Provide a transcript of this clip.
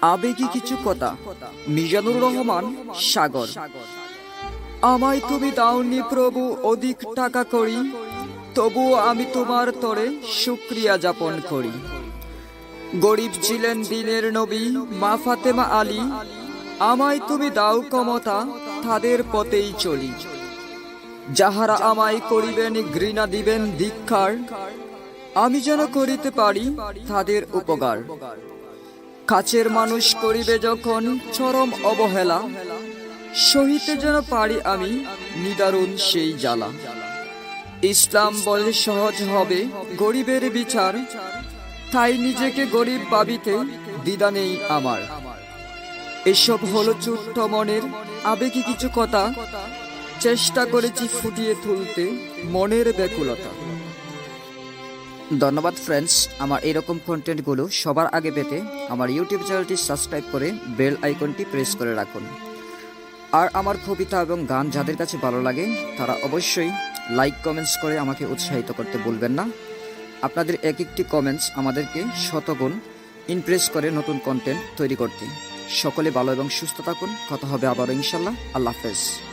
আবেগী কিছু কথা। মিজানুর রহমান, সাগর। আমায় তুমি দাওনি প্রভু, অধিক টাকা করি। তবুও আমি তোমার তরে শুক্রিয়া যাপন করি। গরিব ছিলেন দিনের নবী, মা ফাতেমা আলী। আমায় তুমি দাও ক্ষমতা, তাদের পথেই চলি। যাহারা আমায় করিবেন ঘৃণা দিবেন ধিক্ষার আমি যেন করিতে পারি তাদের উপকার। কাছের মানুষ করিবে যখন চরম অবহেলা, সহিতে যেন পারি আমি নিদারুণ সেই জ্বালা। ইসলাম বলে সহজ হবে গরিবের বিচার, তাই নিজেকে গরিব ভাবিতে দ্বিধা নেই আমার। এসব হলো ছোট্ট মনের আবেগী কিছু কথা, চেষ্টা করেছি ফুটিয়ে তুলতে মনের ব্যাকুলতা। ধন্যবাদ ফ্রেন্ডস আমার এরকম কন্টেন্টগুলো সবার আগে পেতে আমার ইউটিউব চ্যানেলটি সাবস্ক্রাইব করে বেল আইকনটি প্রেস করে রাখুন। আর আমার কবিতা এবং গান যাদের কাছে ভালো লাগে, তারা অবশ্যই লাইক কমেন্টস করে আমাকে উৎসাহিত করতে বলবেন না। আপনাদের এক একটি কমেন্টস আমাদেরকে শতগুণ ইমপ্রেস করে নতুন কন্টেন্ট তৈরি করতে। সকলে ভালো এবং সুস্থ থাকুন। কথা হবে আবারও ইনশাল্লাহ। আল্লাহ হাফেজ।